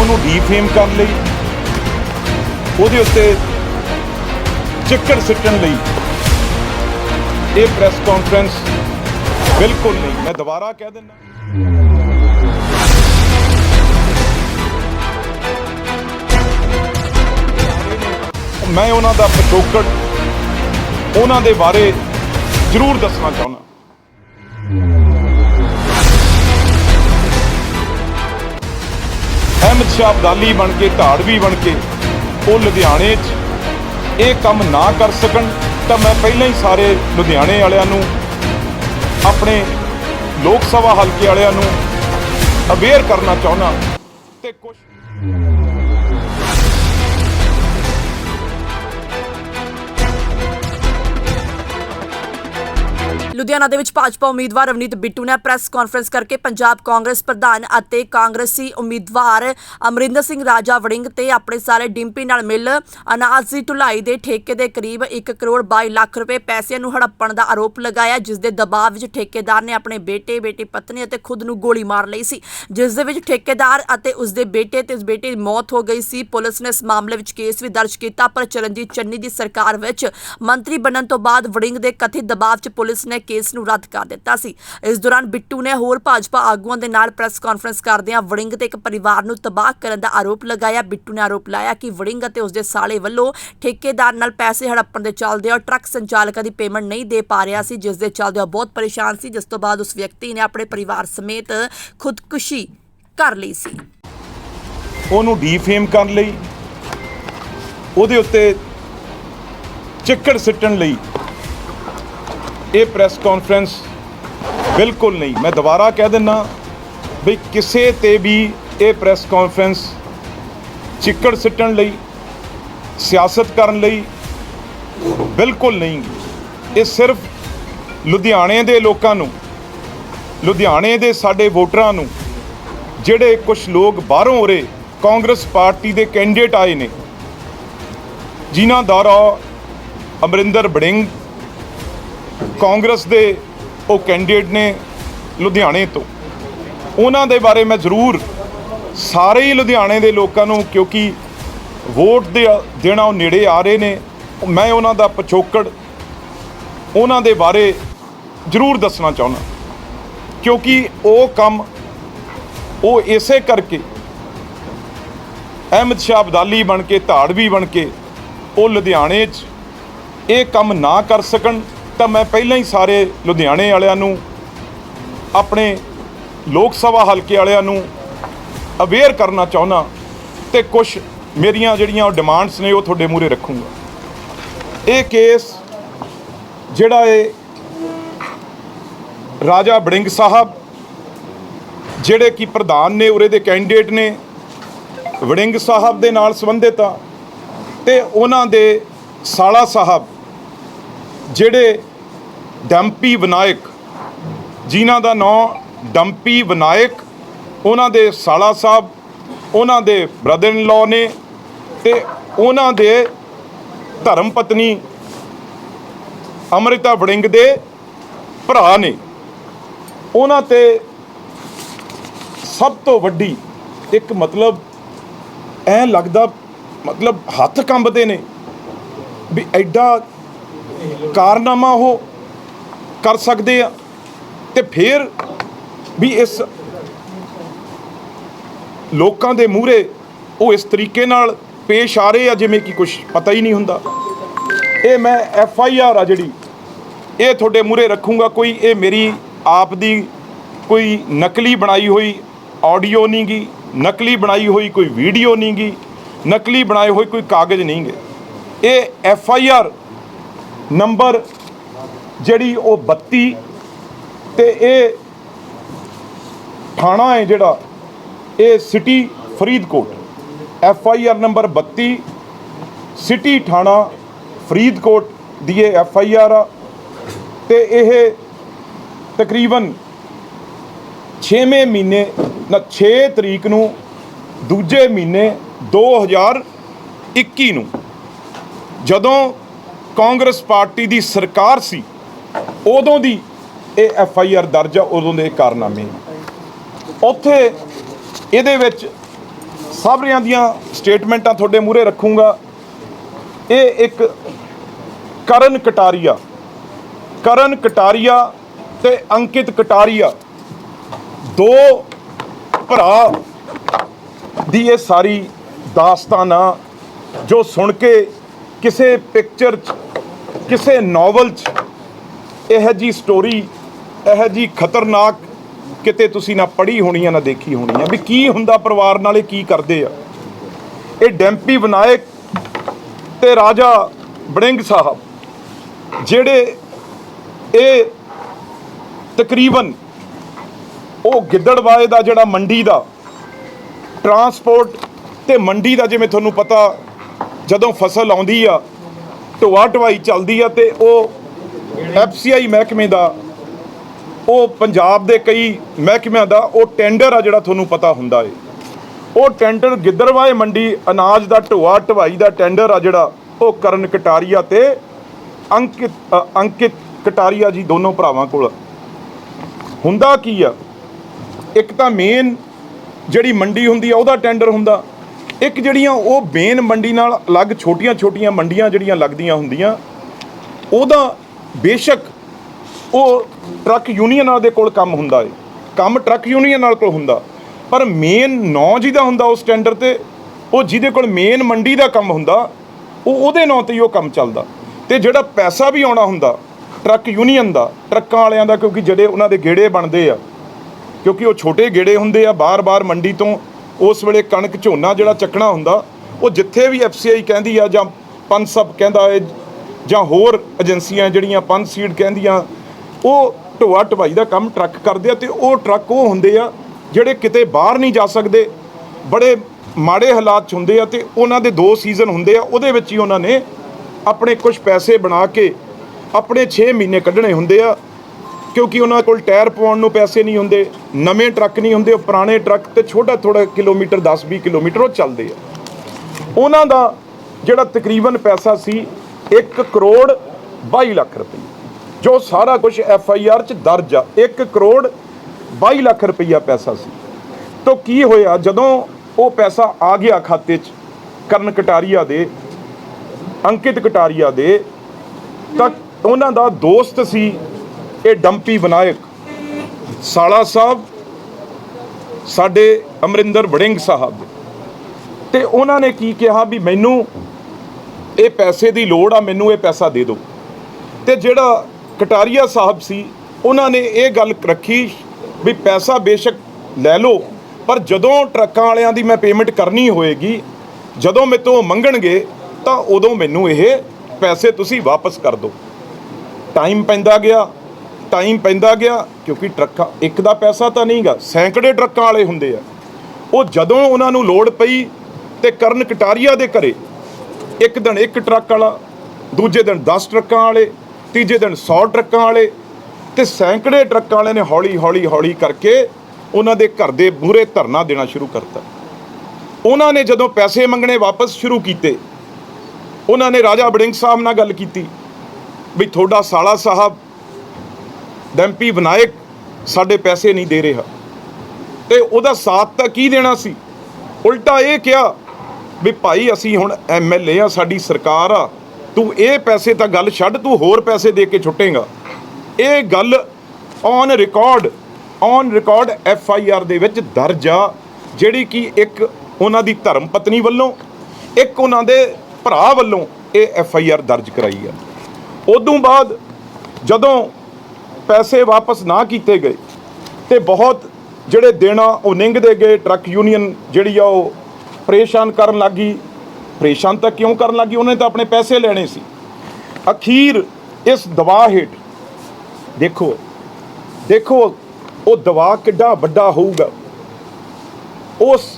ਉਹਨੂੰ ਡੀਫੇਮ ਕਰਨ ਲਈ, ਉਹਦੇ ਉੱਤੇ ਚਿੱਕੜ ਸਿੱਟਣ ਲਈ ਇਹ ਪ੍ਰੈਸ ਕਾਨਫਰੰਸ ਬਿਲਕੁਲ ਨਹੀਂ। ਮੈਂ ਦੁਬਾਰਾ ਕਹਿ ਦਿੰਦਾ ਮੈਂ ਉਹਨਾਂ ਦਾ ਪਿਛੋਕੜ ਉਹਨਾਂ ਦੇ ਬਾਰੇ ਜ਼ਰੂਰ ਦੱਸਣਾ ਚਾਹੁੰਦਾ। ਅਹਿਮਦ ਸ਼ਾਹ ਅਬਦਾਲੀ ਬਣ ਕੇ ਧਾੜਵੀ ਬਣ ਕੇ, ਉਹ ਲੁਧਿਆਣੇ 'ਚ ਇਹ ਕੰਮ ਨਾ ਕਰ ਸਕਣ, ਤਾਂ ਮੈਂ ਪਹਿਲਾਂ ਹੀ ਸਾਰੇ ਲੁਧਿਆਣੇ ਵਾਲਿਆਂ ਨੂੰ, ਆਪਣੇ ਲੋਕ ਸਭਾ ਹਲਕੇ ਵਾਲਿਆਂ ਨੂੰ ਅਵੇਅਰ ਕਰਨਾ ਚਾਹੁੰਦਾ ਤੇ ਕੁਝ ਲੁਧਿਆਣਾ ਦੇ ਵਿੱਚ ਭਾਜਪਾ ਉਮੀਦਵਾਰ ਰਵਨੀਤ ਬਿੱਟੂ ਨੇ ਪ੍ਰੈਸ ਕਾਨਫਰੰਸ ਕਰਕੇ ਪੰਜਾਬ ਕਾਂਗਰਸ ਪ੍ਰਧਾਨ ਅਤੇ ਕਾਂਗਰਸੀ ਉਮੀਦਵਾਰ ਅਮਰਿੰਦਰ ਸਿੰਘ ਰਾਜਾ ਵੜਿੰਗ ਤੇ ਆਪਣੇ ਸਾਰੇ ਡਿੰਪੀ ਨਾਲ ਮਿਲ ਅਨਾਜ ਦੀ ਢੁਲਾਈ ਦੇ ਠੇਕੇ ਦੇ ਕਰੀਬ 1 ਕਰੋੜ 22 ਲੱਖ ਰੁਪਏ ਪੈਸਿਆਂ ਨੂੰ ਹੜੱਪਣ ਦਾ ਆਰੋਪ ਲਗਾਇਆ, ਜਿਸ ਦੇ ਦਬਾਅ ਵਿੱਚ ਠੇਕੇਦਾਰ ਨੇ ਆਪਣੇ ਬੇਟੇ, ਬੇਟੀ ਪਤਨੀ ਅਤੇ ਖੁਦ ਨੂੰ ਗੋਲੀ ਮਾਰ ਲਈ ਸੀ। ਜਿਸ ਦੇ ਵਿੱਚ ਠੇਕੇਦਾਰ ਅਤੇ ਉਸ ਦੇ ਬੇਟੇ ਤੇ ਉਸ ਬੇਟੇ ਦੀ ਮੌਤ ਹੋ ਗਈ ਸੀ। ਪੁਲਿਸ ਨੇ ਇਸ ਮਾਮਲੇ ਵਿੱਚ ਕੇਸ ਵੀ ਦਰਜ ਕੀਤਾ, ਪਰ ਚਰਨਜੀਤ ਚੰਨੀ ਦੀ ਸਰਕਾਰ ਵਿੱਚ ਮੰਤਰੀ ਬਣਨ ਤੋਂ ਬਾਅਦ ਵੜਿੰਗ ਦੇ ਕਥਿਤ ਦਬਾਅ 'ਚ ਪੁਲਿਸ ਨੇ ਕੇਸ ਨੂੰ ਰੱਦ ਕਰ ਦਿੱਤਾ ਸੀ। ਇਸ ਦੌਰਾਨ ਬਿੱਟੂ ਨੇ ਹੋਰ ਭਾਜਪਾ ਆਗੂਆਂ ਦੇ ਨਾਲ ਪ੍ਰੈਸ ਕਾਨਫਰੰਸ ਕਰਦਿਆਂ ਵੜਿੰਗ ਤੇ ਇੱਕ ਪਰਿਵਾਰ ਨੂੰ ਤਬਾਹ ਕਰਨ ਦਾ ਆਰੋਪ ਲਗਾਇਆ। ਬਿੱਟੂ ਨੇ ਆਰੋਪ ਲਾਇਆ ਕਿ ਵੜਿੰਗ ਅਤੇ ਉਸ ਸਾਲੇ ਵੱਲੋਂ ਠੇਕੇਦਾਰ ਨਾਲ ਪੈਸੇ ਹੜੱਪਣ ਦੇ ਚੱਲਦੇ ਔਰ ਟਰੱਕ ਸੰਚਾਲਕਾਂ ਦੀ ਪੇਮੈਂਟ ਨਹੀਂ ਦੇ ਪਾ ਰਿਹਾ ਸੀ, ਜਿਸ ਦੇ ਚੱਲਦੇ ਉਹ ਬਹੁਤ ਪਰੇਸ਼ਾਨ ਸੀ। ਜਿਸ ਤੋਂ ਬਾਅਦ ਉਸ ਵਿਅਕਤੀ ਨੇ ਆਪਣੇ ਪਰਿਵਾਰ ਸਮੇਤ ਖੁਦਕੁਸ਼ੀ ਕਰ ਲਈ ਸੀ। ਉਹਨੂੰ ਡੀਫੇਮ ਕਰਨ ਲਈ, ਉਹਦੇ ਉੱਤੇ ਚੱਕਰ ਸਿੱਟਣ ਲਈ ਇਹ ਪ੍ਰੈਸ ਕਾਨਫਰੰਸ ਬਿਲਕੁਲ ਨਹੀਂ। ਮੈਂ ਦੁਬਾਰਾ ਕਹਿ ਦਿੰਦਾ ਵੀ ਕਿਸੇ ਤੇ ਵੀ ਇਹ ਪ੍ਰੈਸ ਕਾਨਫਰੰਸ ਚਿੱਕੜ ਸਿੱਟਣ ਲਈ, ਸਿਆਸਤ ਕਰਨ ਲਈ ਬਿਲਕੁਲ ਨਹੀਂ। ਇਹ ਸਿਰਫ ਲੁਧਿਆਣੇ ਦੇ ਲੋਕਾਂ ਨੂੰ, ਲੁਧਿਆਣੇ ਦੇ ਸਾਡੇ ਵੋਟਰਾਂ ਨੂੰ, ਜਿਹੜੇ ਕੁਝ ਲੋਕ ਬਾਹਰੋਂ ਉਰੇ ਕਾਂਗਰਸ ਪਾਰਟੀ ਦੇ ਕੈਂਡੀਡੇਟ ਆਏ ਨੇ, ਜਿਨ੍ਹਾਂ ਦੁਆਰਾ ਅਮਰਿੰਦਰ ਬੜਿੰਗ ਕਾਂਗਰਸ ਦੇ ਉਹ ਕੈਂਡੀਡੇਟ ਨੇ ਲੁਧਿਆਣੇ ਤੋਂ। ਉਹਨਾਂ ਦੇ ਬਾਰੇ ਮੈਂ ਜ਼ਰੂਰ ਸਾਰੇ ਹੀ ਲੁਧਿਆਣੇ ਦੇ ਲੋਕਾਂ ਨੂੰ, ਕਿਉਂਕਿ ਵੋਟ ਦੇ ਦੇਣਾ ਉਹ ਨੇੜੇ ਆ ਰਹੇ ਨੇ। ਮੈਂ ਉਹਨਾਂ ਦਾ ਪਿਛੋਕੜ ਉਹਨਾਂ ਦੇ ਬਾਰੇ ਜ਼ਰੂਰ ਦੱਸਣਾ ਚਾਹੁੰਦਾ। ਕਿਉਂਕਿ ਉਹ ਕੰਮ ਉਹ ਇਸੇ ਕਰਕੇ ਅਹਿਮਦ ਸ਼ਾਹ ਅਬਦਾਲੀ ਬਣ ਕੇ, ਧਾੜਵੀ ਬਣ ਕੇ ਉਹ ਲੁਧਿਆਣੇ 'ਚ ਇਹ ਕੰਮ ਨਾ ਕਰ ਸਕਣ। ਤਾਂ ਮੈਂ ਪਹਿਲਾਂ ਹੀ ਸਾਰੇ ਲੁਧਿਆਣੇ ਵਾਲਿਆਂ ਨੂੰ, ਆਪਣੇ ਲੋਕ ਸਭਾ ਹਲਕੇ ਵਾਲਿਆਂ ਨੂੰ ਅਵੇਅਰ ਕਰਨਾ ਚਾਹੁੰਦਾ ਤੇ ਕੁਝ ਮੇਰੀਆਂ ਜਿਹੜੀਆਂ ਉਹ ਡਿਮਾਂਡਸ ਨੇ ਉਹ ਤੁਹਾਡੇ ਮੂਹਰੇ ਰੱਖੂੰਗਾ। ਇਹ ਕੇਸ ਜਿਹੜਾ ਇਹ ਰਾਜਾ ਬੜਿੰਗ ਸਾਹਿਬ, ਜਿਹੜੇ ਕਿ ਪ੍ਰਧਾਨ ਨੇ, ਉਰੇ ਦੇ ਕੈਂਡੀਡੇਟ ਨੇ, ਵੜਿੰਗ ਸਾਹਿਬ ਦੇ ਨਾਲ ਸੰਬੰਧਿਤ ਆ, ਤੇ ਉਹਨਾਂ ਦੇ ਸਾਲਾ ਸਾਹਿਬ, ਜਿਹੜੇ ਡੰਪੀ ਵਿਨਾਇਕ, ਜਿਨ੍ਹਾਂ ਦਾ ਨਾਮ ਡੰਪੀ ਵਿਨਾਇਕ, ਉਹਨਾਂ ਦੇ ਸਾਲਾ ਸਾਹਿਬ, ਉਹਨਾਂ ਦੇ ਬ੍ਰਦਰ ਇਨ ਲਾਅ ਨੇ ਤੇ ਉਹਨਾਂ ਦੇ ਧਰਮ ਪਤਨੀ ਅੰਮ੍ਰਿਤਾ ਵੜਿੰਗ ਦੇ ਭਰਾ ਨੇ। ਉਹਨਾਂ ਤੇ ਸਭ ਤੋਂ ਵੱਡੀ ਇੱਕ ਮਤਲਬ ਐ ਲੱਗਦਾ, ਮਤਲਬ ਹੱਥ ਕੰਬਦੇ ਨੇ ਵੀ ਐਡਾ ਕਾਰਨਾਮਾ ਉਹ ਕਰ ਸਕਦੇ ਆ ਤੇ ਫਿਰ ਵੀ ਇਸ ਲੋਕਾਂ ਦੇ ਮੂਹਰੇ ਉਹ ਇਸ ਤਰੀਕੇ ਨਾਲ ਪੇਸ਼ ਆ ਰਹੇ ਆ ਜਿਵੇਂ ਕਿ ਕੁਝ ਪਤਾ ਹੀ ਨਹੀਂ ਹੁੰਦਾ। ਇਹ ਮੈਂ ਐਫ ਆਈ ਆਰ ਆ ਜਿਹੜੀ, ਇਹ ਤੁਹਾਡੇ ਮੂਹਰੇ ਰੱਖੂੰਗਾ ਕੋਈ, ਇਹ ਮੇਰੀ ਆਪ ਦੀ ਕੋਈ ਨਕਲੀ ਬਣਾਈ ਹੋਈ ਆਡੀਓ ਨਹੀਂ ਗੀ, ਨਕਲੀ ਬਣਾਈ ਹੋਈ ਕੋਈ ਵੀਡੀਓ ਨਹੀਂ ਗੀ, ਨਕਲੀ ਬਣਾਏ ਹੋਏ ਕੋਈ ਕਾਗਜ਼ ਨਹੀਂ ਗੇ। ਇਹ ਐਫ ਆਈ ਆਰ ਨੰਬਰ ਜਿਹੜੀ ਉਹ 32 ਤੇ ਇਹ ਥਾਣਾ ਹੈ ਜਿਹੜਾ, ਇਹ city Faridkot. F I R number 32 city ਥਾਣਾ ਫਰੀਦਕੋਟ ਦੀ ਇਹ ਐਫ ਆਈ ਆਰ ਆ। ਤੇ ਇਹ ਤਕਰੀਬਨ 6ਵੇਂ ਮਹੀਨੇ, ਨਾ 6 ਤਰੀਕ ਨੂੰ, ਦੂਜੇ ਮਹੀਨੇ 2021 ਨੂੰ ਜਦੋਂ ਕਾਂਗਰਸ ਪਾਰਟੀ ਦੀ ਸਰਕਾਰ ਸੀ ਉਦੋਂ ਦੀ ਇਹ ਐਫ ਆਈ ਆਰ ਦਰਜ ਆ, ਉਦੋਂ ਦੇ ਇਹ ਕਾਰਨਾਮੇ। ਉੱਥੇ ਇਹਦੇ ਵਿੱਚ ਸਾਰਿਆਂ ਦੀਆਂ ਸਟੇਟਮੈਂਟਾਂ ਤੁਹਾਡੇ ਮੂਹਰੇ ਰੱਖੂੰਗਾ। ਇਹ ਇੱਕ ਕਰਨ ਕਟਾਰੀਆ ਕਰਨ ਕਟਾਰੀਆ ਤੇ ਅੰਕਿਤ ਕਟਾਰੀਆ। ਦੋ ਭਰਾ ਦੀ ਇਹ ਸਾਰੀ ਦਾਸਤਾਨ ਆ ਜੋ ਸੁਣ ਕੇ ਕਿਸੇ ਪਿਕਚਰ 'ਚ, ਕਿਸੇ ਨਾਵਲ 'ਚ ਇਹ ਜੀ ਸਟੋਰੀ ਇਹ ਜੀ ਖਤਰਨਾਕ, ਕਿਤੇ ਤੁਸੀਂ ਨਾ ਪੜ੍ਹੀ ਹੋਣੀ ਆ, ਨਾ ਦੇਖੀ ਹੋਣੀ ਆ, ਵੀ ਕੀ ਹੁੰਦਾ ਪਰਿਵਾਰ ਨਾਲ, ਇਹ ਕੀ ਕਰਦੇ ਆ। ਇਹ ਡੈਂਪੀ ਵਿਨਾਇਕ ਤੇ ਰਾਜਾ ਬੜਿੰਗ ਸਾਹਿਬ, ਜਿਹੜੇ ਇਹ ਤਕਰੀਬਨ ਉਹ ਗਿੱਦੜਵਾਏ ਦਾ ਜਿਹੜਾ ਮੰਡੀ ਦਾ ਟਰਾਂਸਪੋਰਟ ਤੇ ਮੰਡੀ ਦਾ ਜਿਵੇਂ ਤੁਹਾਨੂੰ ਪਤਾ, ਜਦੋਂ ਫਸਲ ਆਉਂਦੀ ਆ ਢੋਆ ਢਵਾਈ ਚੱਲਦੀ ਆ ਤੇ ਉਹ ਐਫਸੀਆਈ ਮਹਿਕਮੇ ਦਾ, ਉਹ ਪੰਜਾਬ ਦੇ ਕਈ ਮਹਿਕਮਿਆਂ ਦਾ, ਉਹ ਟੈਂਡਰ ਆ ਜਿਹੜਾ ਤੁਹਾਨੂੰ ਪਤਾ ਹੁੰਦਾ ਏ। ਉਹ ਟੈਂਡਰ ਗਿੱਦਰਵਾਏ ਮੰਡੀ ਅਨਾਜ ਦਾ ਢੋਆ, ਢਵਾਈ ਦਾ ਟੈਂਡਰ ਆ ਜਿਹੜਾ, ਉਹ ਕਰਨ ਕਟਾਰੀਆ ਤੇ ਅੰਕਿਤ ਅੰਕਿਤ ਕਟਾਰੀਆ ਜੀ ਦੋਨੋਂ ਭਰਾਵਾਂ ਕੋਲ। ਹੁੰਦਾ ਕੀ ਆ? ਇੱਕ ਤਾਂ ਮੇਨ ਜਿਹੜੀ ਮੰਡੀ ਹੁੰਦੀ ਆ, ਉਹਦਾ ਟੈਂਡਰ ਹੁੰਦਾ। ਇੱਕ ਜਿਹੜੀਆਂ ਉਹ ਮੇਨ ਮੰਡੀ ਨਾਲ ਅਲੱਗ ਛੋਟੀਆਂ-ਛੋਟੀਆਂ ਮੰਡੀਆਂ ਜਿਹੜੀਆਂ ਲੱਗਦੀਆਂ ਹੁੰਦੀਆਂ, ਉਹਦਾ ਬੇਸ਼ੱਕ ਉਹ ਟਰੱਕ ਯੂਨੀਅਨਾਂ ਦੇ ਕੋਲ ਕੰਮ ਹੁੰਦਾ ਹੈ ਕੰਮ ਟਰੱਕ ਯੂਨੀਅਨ ਨਾਲ ਕੋਲ ਹੁੰਦਾ। ਪਰ ਮੇਨ ਨਾਂ ਜਿਹਦਾ ਹੁੰਦਾ ਉਸ ਟੈਂਡਰ ਤੇ, ਉਹ ਜਿਹਦੇ ਕੋਲ ਮੇਨ ਮੰਡੀ ਦਾ ਕੰਮ ਹੁੰਦਾ, ਉਹ ਉਹਦੇ ਨਾਂ ਤੇ ਹੀ ਉਹ ਕੰਮ ਚੱਲਦਾ। ਤੇ ਜਿਹੜਾ ਪੈਸਾ ਵੀ ਆਉਣਾ ਹੁੰਦਾ, ਟਰੱਕ ਯੂਨੀਅਨ ਦਾ, ਟਰੱਕਾਂ ਵਾਲਿਆਂ ਦਾ, ਕਿਉਂਕਿ ਜਿਹੜੇ ਉਹਨਾਂ ਦੇ ਗੇੜੇ ਬਣਦੇ ਆ, ਕਿਉਂਕਿ ਉਹ ਛੋਟੇ ਗੇੜੇ ਹੁੰਦੇ ਆ, ਬਾਰ-ਬਾਰ ਮੰਡੀ ਤੋਂ ਉਸ ਵੇਲੇ ਕਣਕ ਝੋਨਾ ਜਿਹੜਾ ਚੱਕਣਾ ਹੁੰਦਾ, ਉਹ ਜਿੱਥੇ ਵੀ ਐਫਸੀਆਈ ਕਹਿੰਦੀ ਆ ਜਾਂ ਪੰਜ ਸਬ ਕਹਿੰਦਾ ਏ ਜਾਂ ਹੋਰ ਏਜੰਸੀਆਂ ਜਿਹੜੀਆਂ ਪੰਜ ਸੀਟ ਕਹਿੰਦੀਆਂ, ਉਹ ਢੋਆ ਢਵਾਈ ਦਾ ਕੰਮ ਟਰੱਕ ਕਰਦੇ ਆ ਤੇ ਉਹ ਟਰੱਕ ਉਹ ਹੁੰਦੇ ਆ ਜਿਹੜੇ ਕਿਤੇ ਬਾਹਰ ਨਹੀਂ ਜਾ ਸਕਦੇ, ਬੜੇ ਮਾੜੇ ਹਾਲਾਤ 'ਚ ਹੁੰਦੇ ਆ ਤੇ ਉਹਨਾਂ ਦੇ ਦੋ ਸੀਜ਼ਨ ਹੁੰਦੇ ਆ, ਉਹਦੇ ਵਿੱਚ ਹੀ ਉਹਨਾਂ ਨੇ ਆਪਣੇ ਕੁਝ ਪੈਸੇ ਬਣਾ ਕੇ ਆਪਣੇ 6 ਮਹੀਨੇ ਕੱਢਣੇ ਹੁੰਦੇ ਆ, ਕਿਉਂਕਿ ਉਹਨਾਂ ਕੋਲ ਟਾਇਰ ਪਵਾਉਣ ਨੂੰ ਪੈਸੇ ਨਹੀਂ ਹੁੰਦੇ, ਨਵੇਂ ਟਰੱਕ ਨਹੀਂ ਹੁੰਦੇ, ਉਹ ਪੁਰਾਣੇ ਟਰੱਕ ਤੇ ਛੋਟਾ ਥੋੜਾ ਕਿਲੋਮੀਟਰ 10-20 ਕਿਲੋਮੀਟਰ ਉਹ ਚੱਲਦੇ ਆ। ਉਹਨਾਂ ਦਾ ਜਿਹੜਾ ਤਕਰੀਬਨ ਪੈਸਾ ਸੀ 1 ਕਰੋੜ 22 ਲੱਖ ਰੁਪਏ ਜੋ ਸਾਰਾ ਕੁਝ ਐਫ ਆਈ ਆਰ ਚ ਦਰਜ ਆ 1 ਕਰੋੜ 22 ਲੱਖ ਰੁਪਈਆ ਪੈਸਾ ਸੀ। ਤਾਂ ਕੀ ਹੋਇਆ, ਜਦੋਂ ਉਹ ਪੈਸਾ ਆ ਗਿਆ ਖਾਤੇ 'ਚ, ਕਰਨ ਕਟਾਰੀਆ ਦੇ, ਅੰਕਿਤ ਕਟਾਰੀਆ ਦੇ, ਤਾਂ ਉਹਨਾਂ ਦਾ ਦੋਸਤ ਸੀ ਇਹ ਡੰਪੀ ਵਿਨਾਇਕ। ਸਾਲਾ ਸਾਹਿਬ, ਸਾਡੇ ਅਮਰਿੰਦਰ ਵੜਿੰਗ ਸਾਹਿਬ ਦੇ। ਤੇ ਉਹਨਾਂ ਨੇ ਕੀ ਕਿਹਾ ਵੀ ਮੈਨੂੰ ਇਹ ਪੈਸੇ ਦੀ ਲੋੜ ਆ, ਮੈਨੂੰ ਇਹ ਪੈਸਾ ਦੇ ਦਿਓ। ਤੇ ਜਿਹੜਾ ਕਟਾਰੀਆ ਸਾਹਿਬ ਸੀ, ਉਹਨਾਂ ਨੇ ਇਹ ਗੱਲ ਰੱਖੀ ਵੀ ਪੈਸਾ ਬੇਸ਼ੱਕ ਲੈ ਲਓ, ਪਰ ਜਦੋਂ ਟਰੱਕਾਂ ਵਾਲਿਆਂ ਦੀ ਮੈਂ ਪੇਮੈਂਟ ਕਰਨੀ ਹੋਏਗੀ, ਜਦੋਂ ਮੇਰੇ ਤੋਂ ਮੰਗਣਗੇ, ਤਾਂ ਉਦੋਂ ਮੈਨੂੰ ਇਹ ਪੈਸੇ ਤੁਸੀਂ ਵਾਪਸ ਕਰ ਦਿਓ। ਟਾਈਮ ਪੈਂਦਾ ਗਿਆ ਟਾਈਮ ਪੈਂਦਾ ਗਿਆ, ਕਿਉਂਕਿ ਟਰੱਕਾਂ, ਇੱਕ ਦਾ ਪੈਸਾ ਤਾਂ ਨਹੀਂਗਾ, ਸੈਂਕੜੇ ਟਰੱਕਾਂ ਵਾਲੇ ਹੁੰਦੇ ਆ। ਉਹ ਜਦੋਂ ਉਹਨਾਂ ਨੂੰ ਲੋੜ ਪਈ ਤੇ ਕਰਨ ਕਟਾਰੀਆ ਦੇ ਘਰੇ ਇੱਕ ਦਿਨ ਇੱਕ ਟਰੱਕ ਵਾਲਾ, ਦੂਜੇ ਦਿਨ 10 ਟਰੱਕਾਂ ਵਾਲੇ, ਤੀਜੇ ਦਿਨ 100 ਟਰੱਕਾਂ ਵਾਲੇ ਤੇ ਸੈਂਕੜੇ ਟਰੱਕਾਂ ਵਾਲੇ ਨੇ ਹੌਲੀ ਹੌਲੀ ਹੌਲੀ ਕਰਕੇ ਉਹਨਾਂ ਦੇ ਘਰ ਦੇ ਮੂਹਰੇ ਧਰਨਾ ਦੇਣਾ ਸ਼ੁਰੂ ਕਰਤਾ। ਉਹਨਾਂ ਨੇ ਜਦੋਂ ਪੈਸੇ ਮੰਗਣੇ ਵਾਪਸ ਸ਼ੁਰੂ ਕੀਤੇ, ਉਹਨਾਂ ਨੇ ਰਾਜਾ ਬੜਿੰਗ ਸਾਹਿਬ ਨਾਲ ਗੱਲ ਕੀਤੀ ਵੀ ਤੁਹਾਡਾ ਸਾਲਾ ਸਾਹਿਬ ਡੈਂਪੀ ਵਿਨਾਇਕ ਸਾਡੇ ਪੈਸੇ ਨਹੀਂ ਦੇ ਰਿਹਾ। ਤੇ ਉਹਦਾ ਸਾਥ ਤਾਂ ਕੀ ਦੇਣਾ ਸੀ? ਉਲਟਾ ਇਹ ਕਿਹਾ ਵੀ ਭਾਈ ਅਸੀਂ ਹੁਣ ਐਮਐਲਏ ਆ, ਸਾਡੀ ਸਰਕਾਰ ਆ, ਤੂੰ ਇਹ ਪੈਸੇ ਤਾਂ ਗੱਲ ਛੱਡ, ਤੂੰ ਹੋਰ ਪੈਸੇ ਦੇ ਕੇ ਛੁੱਟੇਗਾ। ਇਹ ਗੱਲ on record on record F I R ਦੇ ਵਿੱਚ ਦਰਜ ਆ, ਜਿਹੜੀ ਕਿ ਇੱਕ ਉਹਨਾਂ ਦੀ ਧਰਮ ਪਤਨੀ ਵੱਲੋਂ, ਇੱਕ ਉਹਨਾਂ ਦੇ ਭਰਾ ਵੱਲੋਂ ਇਹ ਐਫ ਆਈ ਆਰ ਦਰਜ ਕਰਾਈ ਆ। ਉਦੋਂ ਬਾਅਦ ਜਦੋਂ ਪੈਸੇ ਵਾਪਸ ਨਾ ਕੀਤੇ ਗਏ, ਤੇ ਬਹੁਤ ਜਿਹੜੇ ਦੇਣਾ ਉਹ ਨਿੰਗਦੇ ਗਏ, ਟਰੱਕ ਯੂਨੀਅਨ ਜਿਹੜੀ ਆ ਉਹ ਪਰੇਸ਼ਾਨ ਕਰਨ ਲੱਗੀ। ਪਰੇਸ਼ਾਨ ਤਾਂ ਕਿਉਂ ਕਰਨ ਲੱਗੀ? ਉਹਨੇ ਤਾਂ ਆਪਣੇ ਪੈਸੇ ਲੈਣੇ ਸੀ। ਅਖੀਰ ਇਸ ਦਬਾਅ ਹੇਠ ਦੇਖੋ ਦੇਖੋ, ਉਹ ਦਬਾਅ ਕਿੱਡਾ ਵੱਡਾ ਹੋਊਗਾ। ਉਸ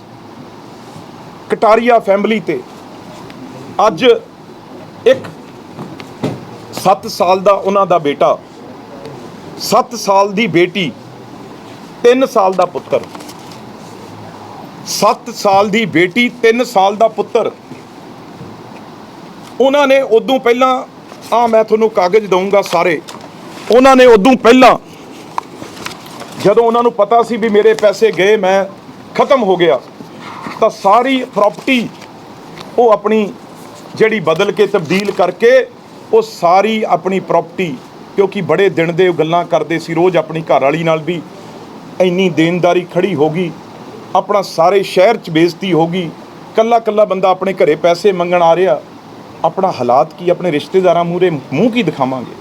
ਕਟਾਰੀਆ ਫੈਮਿਲੀ ਤੇ ਅੱਜ ਇੱਕ 7 ਸਾਲ ਦਾ ਉਹਨਾਂ ਦਾ ਬੇਟਾ 7 ਸਾਲ ਦੀ ਬੇਟੀ 3 ਸਾਲ ਦਾ ਪੁੱਤਰ। 7 ਸਾਲ ਦੀ ਬੇਟੀ 3 ਸਾਲ ਦਾ ਪੁੱਤਰ। ਉਹਨਾਂ ਨੇ ਉਦੋਂ ਪਹਿਲਾਂ ਆ ਮੈਂ ਤੁਹਾਨੂੰ ਕਾਗਜ਼ ਦਊਂਗਾ ਸਾਰੇ। ਉਹਨਾਂ ਨੇ ਉਦੋਂ ਪਹਿਲਾਂ, ਜਦੋਂ ਉਹਨਾਂ ਨੂੰ ਪਤਾ ਸੀ ਵੀ ਮੇਰੇ ਪੈਸੇ ਗਏ, ਮੈਂ ਖਤਮ ਹੋ ਗਿਆ, ਤਾਂ ਸਾਰੀ ਪ੍ਰਾਪਰਟੀ ਉਹ ਆਪਣੀ ਜਿਹੜੀ ਬਦਲ ਕੇ ਤਬਦੀਲ ਕਰਕੇ, ਉਹ ਸਾਰੀ ਆਪਣੀ ਪ੍ਰਾਪਰਟੀ ਕਿਉਂਕਿ ਬੜੇ ਦਿਨ ਦੇ ਉਹ ਗੱਲਾਂ ਕਰਦੇ ਸੀ, ਰੋਜ਼ ਆਪਣੀ ਘਰ ਵਾਲੀ ਨਾਲ ਵੀ ਇੰਨੀ ਦੇਣਦਾਰੀ ਖੜੀ ਹੋ ਗਈ। ਆਪਣਾ ਸਾਰੇ ਸ਼ਹਿਰ 'ਚ ਬੇਇੱਜ਼ਤੀ ਹੋ ਗਈ। ਕੱਲਾ ਕੱਲਾ ਬੰਦਾ ਆਪਣੇ ਘਰੇ ਪੈਸੇ ਮੰਗਣ ਆ ਰਿਹਾ। ਆਪਣਾ ਹਾਲਾਤ ਕੀ, ਆਪਣੇ ਰਿਸ਼ਤੇਦਾਰਾਂ ਮੂਹਰੇ ਮੂੰਹ ਕੀ ਦਿਖਾਵਾਂਗੇ?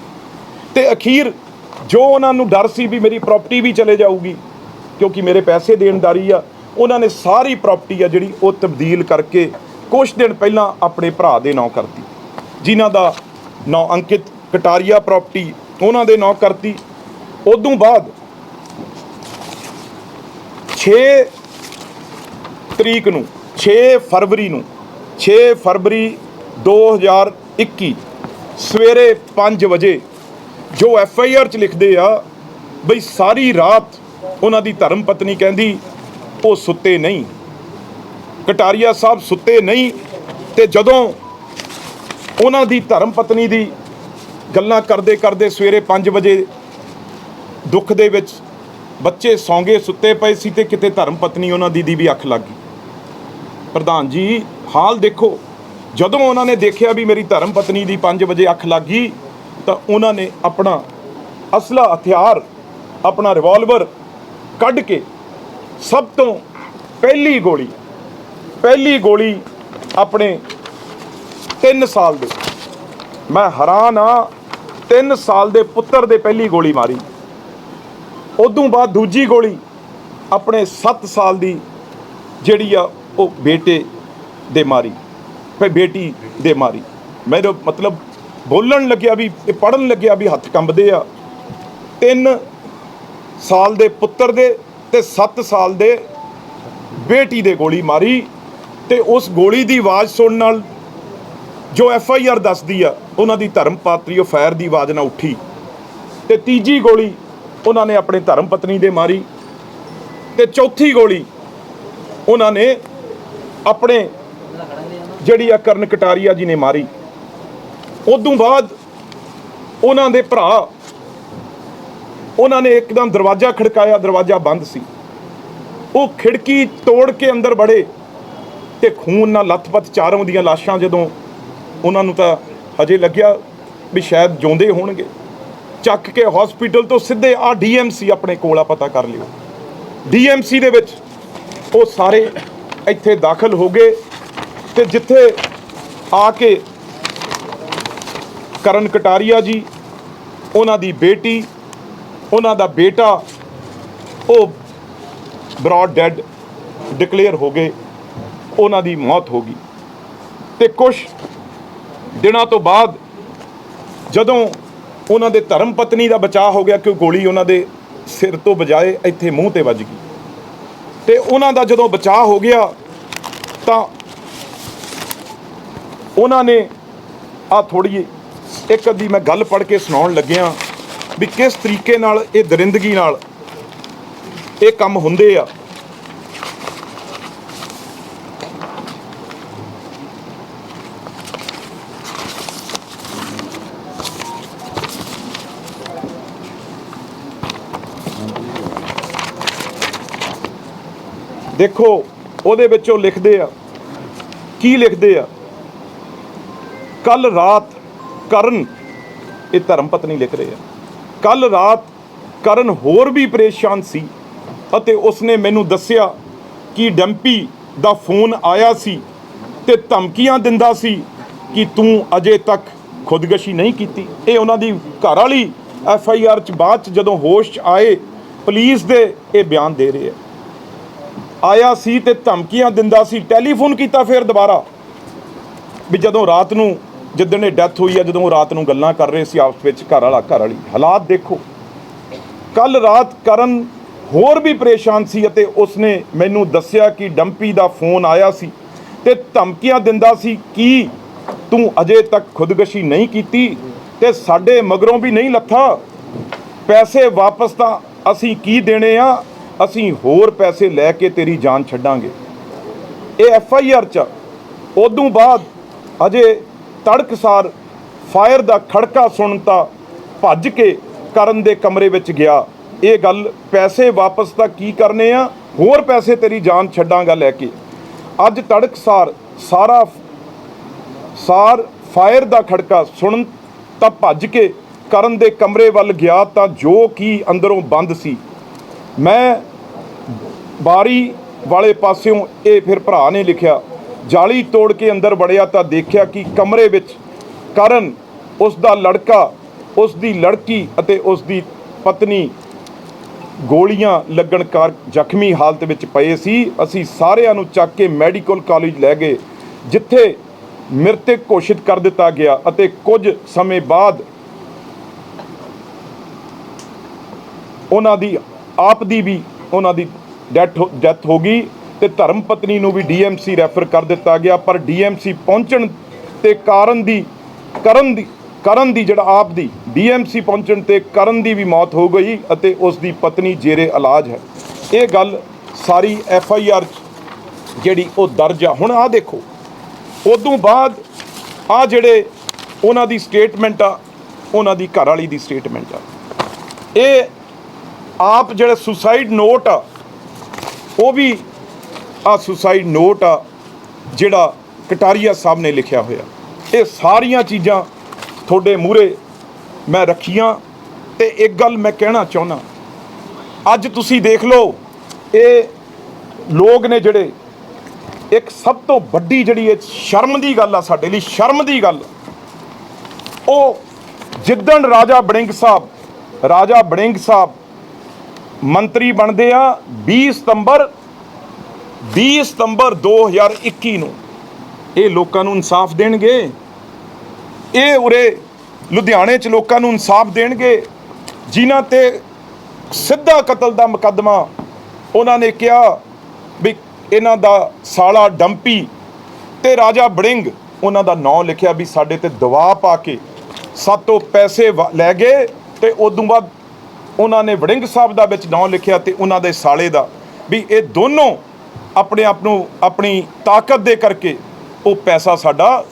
ਤੇ ਅਖੀਰ ਜੋ ਉਹਨਾਂ ਨੂੰ ਡਰ ਸੀ ਵੀ ਮੇਰੀ ਪ੍ਰਾਪਰਟੀ ਵੀ ਚਲੇ ਜਾਊਗੀ, ਕਿਉਂਕਿ ਮੇਰੇ ਪੈਸੇ ਦੇਣਦਾਰੀ ਆ, ਉਹਨਾਂ ਨੇ ਸਾਰੀ ਪ੍ਰਾਪਰਟੀ ਆ ਜਿਹੜੀ ਉਹ ਤਬਦੀਲ ਕਰਕੇ ਕੁਝ ਦਿਨ ਪਹਿਲਾਂ ਆਪਣੇ ਭਰਾ ਦੇ ਨਾਂ ਕਰਤੀ। ਜਿਨ੍ਹਾਂ ਦਾ ਨਾਂ ਅੰਕਿਤ ਕਟਾਰੀਆ ਪ੍ਰਾਪਰਟੀ ਉਹਨਾਂ ਦੇ ਨਾਂ ਕਰਤੀ। ਉਦੋਂ ਬਾਅਦ 6 ਤਰੀਕ ਨੂੰ 6 ਫਰਵਰੀ ਨੂੰ 6 ਫਰਵਰੀ 2021 ਸਵੇਰੇ 5 ਵਜੇ ਜੋ ਐਫ ਆਈ ਆਰ ਚ ਲਿਖਦੇ ਆ, ਬਈ ਸਾਰੀ ਰਾਤ ਉਹਨਾਂ ਦੀ ਧਰਮ ਪਤਨੀ ਕਹਿੰਦੀ, ਉਹ ਸੁੱਤੇ ਨਹੀਂ। ਕਟਾਰੀਆ ਸਾਹਿਬ ਸੁੱਤੇ ਨਹੀਂ ਤੇ ਜਦੋਂ ਉਹਨਾਂ ਦੀ ਧਰਮ ਪਤਨੀ ਦੀ ਗੱਲਾਂ ਕਰਦੇ ਕਰਦੇ ਸਵੇਰੇ 5 ਵਜੇ ਦੁੱਖ ਦੇ ਵਿੱਚ ਬੱਚੇ ਸੌਂਗੇ, ਸੁੱਤੇ ਪਏ ਸੀ ਤੇ ਕਿਤੇ ਧਰਮ ਪਤਨੀ ਉਹਨਾਂ ਦੀ ਦੀ ਵੀ ਅੱਖ ਲੱਗ ਗਈ। ਪ੍ਰਧਾਨ ਜੀ, ਹਾਲ ਦੇਖੋ। ਜਦੋਂ ਉਹਨਾਂ ਨੇ ਦੇਖਿਆ ਵੀ ਮੇਰੀ ਧਰਮ ਪਤਨੀ ਦੀ 5 ਵਜੇ ਅੱਖ ਲੱਗ ਗਈ, ਤਾਂ ਉਹਨਾਂ ਨੇ ਆਪਣਾ ਅਸਲਾ ਹਥਿਆਰ, ਆਪਣਾ ਰਿਵਾਲਵਰ ਕੱਢ ਕੇ ਸਭ ਤੋਂ ਪਹਿਲੀ ਗੋਲੀ ਪਹਿਲੀ ਗੋਲੀ ਆਪਣੇ 3 ਸਾਲ ਦੇ। ਮੈਂ ਹੈਰਾਨ ਆ 3 ਸਾਲ ਦੇ ਪੁੱਤਰ ਦੇ ਪਹਿਲੀ ਗੋਲੀ ਮਾਰੀ। ਉਦੋਂ ਬਾਅਦ ਦੂਜੀ ਗੋਲੀ ਆਪਣੇ 7 ਸਾਲ ਦੀ ਜਿਹੜੀ ਆ ਉਹ ਬੇਟੇ ਦੇ ਮਾਰੀ, ਫਿਰ ਬੇਟੀ ਦੇ ਮਾਰੀ। ਮੇਰੇ ਮਤਲਬ ਬੋਲਣ ਲੱਗਿਆ ਵੀ, ਇਹ ਪੜਨ ਲੱਗਿਆ ਵੀ ਹੱਥ ਕੰਬਦੇ ਆ 3 ਸਾਲ ਦੇ ਪੁੱਤਰ ਦੇ ਤੇ 7 ਸਾਲ ਦੇ ਬੇਟੀ ਦੇ ਗੋਲੀ ਮਾਰੀ ਤੇ ਉਸ ਗੋਲੀ ਦੀ ਆਵਾਜ਼ ਸੁਣਨ ਨਾਲ ਜੋ ਐਫ ਆਈ ਆਰ ਦੱਸਦੀ ਆ, ਉਹਨਾਂ ਦੀ ਧਰਮ ਪਾਤਰੀ, ਉਹ ਫਾਇਰ ਦੀ ਆਵਾਜ਼ ਨਾਲ ਉੱਠੀ ਤੇ ਤੀਜੀ ਗੋਲੀ ਉਹਨਾਂ ਨੇ ਆਪਣੇ ਧਰਮ ਪਤਨੀ ਦੇ ਮਾਰੀ ਤੇ ਚੌਥੀ ਗੋਲੀ ਉਹਨਾਂ ਨੇ ਆਪਣੇ ਜਿਹੜੀ ਆ ਕਰਨ ਕਟਾਰੀਆ ਜੀ ਨੇ ਮਾਰੀ। ਉਦੋਂ ਬਾਅਦ ਉਹਨਾਂ ਦੇ ਭਰਾ, ਉਹਨਾਂ ਨੇ ਇੱਕਦਮ ਦਰਵਾਜ਼ਾ ਖੜਕਾਇਆ, ਦਰਵਾਜ਼ਾ ਬੰਦ ਸੀ। ਉਹ ਖਿੜਕੀ ਤੋੜ ਕੇ ਅੰਦਰ ਵੜੇ ਤੇ ਖੂਨ ਨਾਲ ਲੱਥਪੱਥ ਚਾਰੋਂ ਦੀਆਂ ਲਾਸ਼ਾਂ ਜਦੋਂ ਉਹਨਾਂ ਨੂੰ ਤਾਂ ਹਜੇ ਲੱਗਿਆ ਵੀ ਸ਼ਾਇਦ ਜਿਉਂਦੇ ਹੋਣਗੇ। ਚੱਕ ਕੇ ਹਸਪੀਟਲ ਤੋਂ ਸਿੱਧੇ ਆ ਡੀਐਮਸੀ ਆਪਣੇ ਕੋਲ ਆ, ਪਤਾ ਕਰ ਲਿਓ। ਡੀਐਮਸੀ ਦੇ ਵਿੱਚ ਉਹ ਸਾਰੇ ਇੱਥੇ ਦਾਖਲ ਹੋ ਗਏ ਤੇ ਜਿੱਥੇ ਆ ਕੇ ਕਰਨ ਕਟਾਰੀਆ ਜੀ, ਉਹਨਾਂ ਦੀ ਬੇਟੀ, ਉਹਨਾਂ ਦਾ ਬੇਟਾ, ਉਹ ਬ੍ਰੌਡ ਡੈਡ ਡਿਕਲੇਅਰ ਹੋ ਗਏ, ਉਹਨਾਂ ਦੀ ਮੌਤ ਹੋ ਗਈ। ਤੇ ਕੁਝ ਦਿਨਾਂ ਤੋਂ ਬਾਅਦ ਜਦੋਂ ਉਹਨਾਂ ਦੇ ਧਰਮ ਪਤਨੀ ਦਾ ਬਚਾਅ ਹੋ ਗਿਆ ਕਿ ਗੋਲੀ ਉਹਨਾਂ ਦੇ ਸਿਰ ਤੋਂ ਬਜਾਏ ਇੱਥੇ ਮੂੰਹ ਤੇ ਵੱਜ ਗਈ। ਤੇ ਉਹਨਾਂ ਦਾ ਜਦੋਂ ਬਚਾਅ ਹੋ ਗਿਆ, ਤਾਂ ਉਹਨਾਂ ਨੇ ਆ ਥੋੜੀ ਇੱਕ ਅੱਧੀ ਮੈਂ ਗੱਲ ਪੜ੍ਹ ਕੇ ਸੁਣਾਉਣ ਲੱਗਿਆ ਵੀ ਕਿਸ ਤਰੀਕੇ ਨਾਲ ਇਹ ਦਰਿੰਦਗੀ ਨਾਲ ਇਹ ਕੰਮ ਹੁੰਦੇ ਆ। ਦੇਖੋ, ਉਹਦੇ ਵਿੱਚ ਉਹ ਲਿਖਦੇ ਆ। ਕੀ ਲਿਖਦੇ ਆ? ਕੱਲ ਰਾਤ ਕਰਨ ਇਹ ਧਰਮ ਪਤਨੀ ਲਿਖ ਰਹੇ ਆ। ਕੱਲ ਰਾਤ ਕਰਨ ਹੋਰ ਵੀ ਪਰੇਸ਼ਾਨ ਸੀ ਅਤੇ ਉਸਨੇ ਮੈਨੂੰ ਦੱਸਿਆ ਕਿ ਡੰਪੀ ਦਾ ਫੋਨ ਆਇਆ ਸੀ ਤੇ ਧਮਕੀਆਂ ਦਿੰਦਾ ਸੀ ਕਿ ਤੂੰ ਅਜੇ ਤੱਕ ਖੁਦਕਸ਼ੀ ਨਹੀਂ ਕੀਤੀ। ਇਹ ਉਹਨਾਂ ਦੀ ਘਰ ਵਾਲੀ ਐਫ ਆਈ ਆਰ ਚ ਬਾਅਦ ਚ ਜਦੋਂ ਹੋਸ਼ 'ਚ ਆਏ, ਪੁਲਿਸ ਦੇ ਇਹ ਬਿਆਨ ਦੇ ਰਹੇ ਆ। ਆਇਆ ਸੀ ਤੇ ਧਮਕੀਆਂ ਦਿੰਦਾ ਸੀ, ਟੈਲੀਫੋਨ ਕੀਤਾ ਫਿਰ ਦੁਬਾਰਾ। ਵੀ ਜਦੋਂ ਰਾਤ ਨੂੰ, ਜਿੱਦਣ ਇਹ ਡੈਥ ਹੋਈ ਆ, ਜਦੋਂ ਰਾਤ ਨੂੰ ਗੱਲਾਂ ਕਰ ਰਹੇ ਸੀ, ਆਪਸ ਵਿੱਚ ਘਰ ਵਾਲਾ, ਘਰ ਵਾਲੀ। ਹਾਲਾਤ ਦੇਖੋ। ਕੱਲ ਰਾਤ ਕਰਨ ਹੋਰ ਵੀ ਪਰੇਸ਼ਾਨ ਸੀ ਅਤੇ ਉਸਨੇ ਮੈਨੂੰ ਦੱਸਿਆ ਕਿ ਡੰਪੀ ਦਾ ਫੋਨ ਆਇਆ ਸੀ ਤੇ ਧਮਕੀਆਂ ਦਿੰਦਾ ਸੀ ਕਿ ਤੂੰ ਅਜੇ ਤੱਕ ਖੁਦਕਸ਼ੀ ਨਹੀਂ ਕੀਤੀ ਤੇ ਸਾਡੇ ਮਗਰੋਂ ਵੀ ਨਹੀਂ ਲੱਥਾ। ਪੈਸੇ ਵਾਪਸ ਤਾਂ ਅਸੀਂ ਕੀ ਦੇਣੇ ਆ? ਅਸੀਂ ਹੋਰ ਪੈਸੇ ਲੈ ਕੇ ਤੇਰੀ ਜਾਨ ਛੱਡਾਂਗੇ। ਇਹ ਐਫ ਆਈ ਆਰ ਚ ਉਦੋਂ ਬਾਅਦ ਅਜੇ ਤੜਕਸਾਰ ਫਾਇਰ ਦਾ ਖੜਕਾ ਸੁਣਤਾ ਭੱਜ ਕੇ ਕਰਨ ਦੇ ਕਮਰੇ ਵਿੱਚ ਗਿਆ। ਇਹ ਗੱਲ ਪੈਸੇ ਵਾਪਸ ਤਾਂ ਕੀ ਕਰਨੇ ਆ? ਹੋਰ ਪੈਸੇ ਤੇਰੀ ਜਾਨ ਛੱਡਾਂਗਾ ਲੈ ਕੇ। ਅੱਜ ਤੜਕਸਾਰ ਸਾਰਾ ਸਾਰ ਫਾਇਰ ਦਾ ਖੜਕਾ ਸੁਣਨ ਤਾਂ ਭੱਜ ਕੇ ਕਰਨ ਦੇ ਕਮਰੇ ਵੱਲ ਗਿਆ ਤਾਂ ਜੋ ਕੀ ਅੰਦਰੋਂ ਬੰਦ ਸੀ। ਮੈਂ ਬਾਰੀ ਵਾਲੇ ਪਾਸਿਓਂ ਇਹ ਫਿਰ ਭਰਾ ਨੇ ਲਿਖਿਆ, ਜਾਲੀ ਤੋੜ ਕੇ ਅੰਦਰ ਵੜਿਆ ਤਾਂ ਦੇਖਿਆ ਕਿ ਕਮਰੇ ਵਿੱਚ ਕਰਨ ਉਸ ਦਾ ਲੜਕਾ ਉਸ ਦੀ ਲੜਕੀ ਅਤੇ ਉਸ ਦੀ ਪਤਨੀ ਗੋਲੀਆਂ ਲੱਗਣ ਕਾਰ ਜ਼ਖਮੀ ਹਾਲਤ ਵਿੱਚ ਪਏ ਸੀ। ਅਸੀਂ ਸਾਰਿਆਂ ਨੂੰ ਚੱਕ ਕੇ ਮੈਡੀਕਲ ਕਾਲਜ ਲੈ ਗਏ, ਜਿੱਥੇ ਮ੍ਰਿਤਕ ਘੋਸ਼ਿਤ ਕਰ ਦਿੱਤਾ ਗਿਆ ਅਤੇ ਕੁਝ ਸਮੇਂ ਬਾਅਦ ਉਹਨਾਂ ਦੀ, ਆਪ ਦੀ ਵੀ ਉਹਨਾਂ ਦੀ ਡੈਥ ਡੈਥ ਹੋ ਗਈ ਤੇ ਧਰਮ ਪਤਨੀ ਨੂੰ ਵੀ ਡੀਐਮਸੀ ਰੈਫਰ ਕਰ ਦਿੱਤਾ ਗਿਆ। ਪਰ ਡੀਐਮਸੀ ਪਹੁੰਚਣ ਤੇ ਕਾਰਨ ਦੀ, ਕਰਨ ਦੀ ਕਰਨ ਦੀ ਜਿਹੜਾ ਆਪ ਦੀ ਡੀਐਮਸੀ ਪਹੁੰਚਣ ਤੇ ਕਰਨ ਦੀ ਵੀ ਮੌਤ ਹੋ ਗਈ ਅਤੇ ਉਸ ਦੀ ਪਤਨੀ ਜੇਰੇ ਇਲਾਜ ਹੈ। ਇਹ ਗੱਲ ਸਾਰੀ ਐਫ ਆਈ ਆਰ ਜਿਹੜੀ ਉਹ ਦਰਜ ਆ। ਹੁਣ ਆ ਦੇਖੋ, ਉਦੋਂ ਬਾਅਦ ਆ ਜਿਹੜੇ ਉਹਨਾਂ ਦੀ ਸਟੇਟਮੈਂਟ ਆ, ਉਹਨਾਂ ਦੀ ਘਰ ਵਾਲੀ ਦੀ ਸਟੇਟਮੈਂਟ ਆ। ਇਹ ਆਪ ਜਿਹੜੇ ਸੁਸਾਈਡ ਨੋਟ ਆ ਉਹ ਵੀ ਆ ਸੁਸਾਈਡ ਨੋਟ ਆ, ਜਿਹੜਾ ਕਟਾਰੀਆ ਸਾਹਿਬ ਨੇ ਲਿਖਿਆ ਹੋਇਆ। ਇਹ ਸਾਰੀਆਂ ਚੀਜ਼ਾਂ ਤੁਹਾਡੇ ਮੂਹਰੇ ਮੈਂ ਰੱਖੀਆਂ। ਤੇ ਇੱਕ ਗੱਲ ਮੈਂ ਕਹਿਣਾ ਚਾਹੁੰਦਾ, ਅੱਜ ਤੁਸੀਂ ਦੇਖ ਲਓ, ਇਹ ਲੋਕ ਨੇ ਜਿਹੜੇ ਇੱਕ ਸਭ ਤੋਂ ਵੱਡੀ ਜਿਹੜੀ ਇਹ ਸ਼ਰਮ ਦੀ ਗੱਲ ਆ ਸਾਡੇ ਲਈ, ਸ਼ਰਮ ਦੀ ਗੱਲ। ਉਹ ਜਿੱਦਣ ਰਾਜਾ ਬੜਿੰਗ ਸਾਹਿਬ, ਰਾਜਾ ਬੜਿੰਗ ਸਾਹਿਬ ਮੰਤਰੀ ਬਣਦੇ ਆ 20 ਸਤੰਬਰ 20 ਸਤੰਬਰ 2021 ਨੂੰ। ਇਹ ਲੋਕਾਂ ਨੂੰ ਇਨਸਾਫ ਦੇਣਗੇ। ਇਹ ਉਰੇ ਲੁਧਿਆਣੇ 'ਚ ਲੋਕਾਂ ਨੂੰ ਇਨਸਾਫ ਦੇਣਗੇ। ਜਿਨ੍ਹਾਂ ਤੇ ਸਿੱਧਾ ਕਤਲ ਦਾ ਮੁਕੱਦਮਾ ਉਹਨਾਂ ਨੇ ਕਿਹਾ ਵੀ ਇਹਨਾਂ ਦਾ ਸਾਲਾ ਡੰਪੀ ਤੇ ਰਾਜਾ ਬੜਿੰਗ ਉਹਨਾਂ ਦਾ ਨਾਂ ਲਿਖਿਆ ਵੀ ਸਾਡੇ ਤੇ ਦਬਾਅ ਪਾ ਕੇ ਸਾਤੋਂ ਪੈਸੇ ਵਾ- ਲੈ ਗਏ ਤੇ ਉਦੋਂ ਬਾਅਦ ਉਹਨਾਂ ਨੇ ਵੜਿੰਗ ਸਾਹਿਬ ਦਾ ਵਿੱਚ ਨਾਂ ਲਿਖਿਆ ਤੇ ਉਹਨਾਂ ਦੇ ਸਾਲੇ ਦਾ। ਵੀ ਇਹ ਦੋਨੋਂ ਆਪਣੇ ਆਪ ਨੂੰ ਆਪਣੀ ਤਾਕਤ ਦੇ ਕਰਕੇ ਉਹ ਪੈਸਾ ਸਾਡਾ